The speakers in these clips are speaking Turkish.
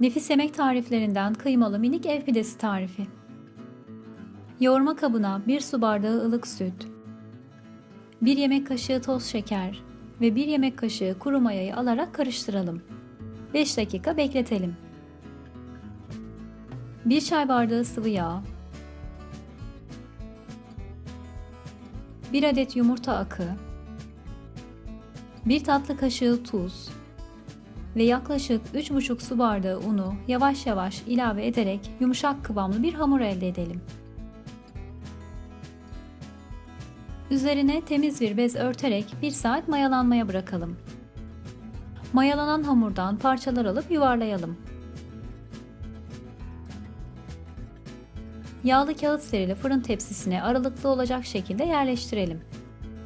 Nefis yemek tariflerinden kıymalı minik ev pidesi tarifi. Yoğurma kabına 1 su bardağı ılık süt, 1 yemek kaşığı toz şeker ve 1 yemek kaşığı kuru mayayı alarak karıştıralım. 5 dakika bekletelim. 1 çay bardağı sıvı yağ, 1 adet yumurta akı, 1 tatlı kaşığı tuz ve yaklaşık 3,5 su bardağı unu yavaş yavaş ilave ederek yumuşak kıvamlı bir hamur elde edelim. Üzerine temiz bir bez örterek 1 saat mayalanmaya bırakalım. Mayalanan hamurdan parçalar alıp yuvarlayalım. Yağlı kağıt serili fırın tepsisine aralıklı olacak şekilde yerleştirelim.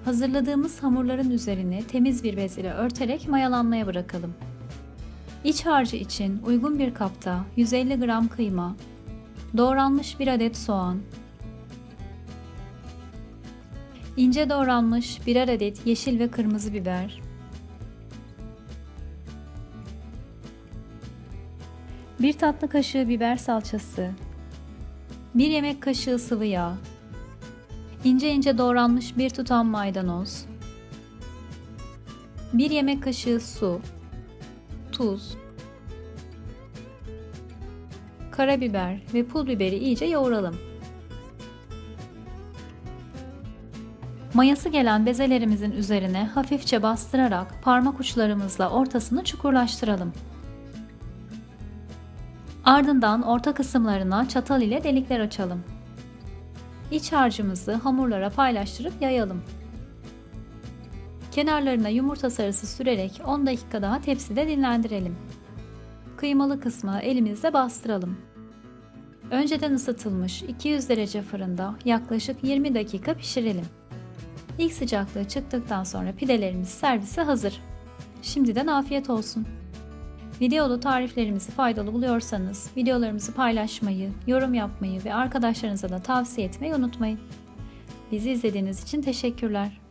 Hazırladığımız hamurların üzerine temiz bir bez ile örterek mayalanmaya bırakalım. İç harcı için uygun bir kapta 150 gram kıyma, doğranmış 1 adet soğan, ince doğranmış 1 adet yeşil ve kırmızı biber, 1 tatlı kaşığı biber salçası, 1 yemek kaşığı sıvı yağ, ince ince doğranmış 1 tutam maydanoz, 1 yemek kaşığı su, tuz, karabiber ve pul biberi iyice yoğuralım. Mayası gelen bezelerimizin üzerine hafifçe bastırarak parmak uçlarımızla ortasını çukurlaştıralım. Ardından orta kısımlarına çatal ile delikler açalım. İç harcımızı hamurlara paylaştırıp yayalım. Kenarlarına yumurta sarısı sürerek 10 dakika daha tepside dinlendirelim. Kıymalı kısmı elimizle bastıralım. Önceden ısıtılmış 200 derece fırında yaklaşık 20 dakika pişirelim. İlk sıcaklığı çıktıktan sonra pidelerimiz servise hazır. Şimdiden afiyet olsun. Videolu tariflerimizi faydalı buluyorsanız videolarımızı paylaşmayı, yorum yapmayı ve arkadaşlarınıza da tavsiye etmeyi unutmayın. Bizi izlediğiniz için teşekkürler.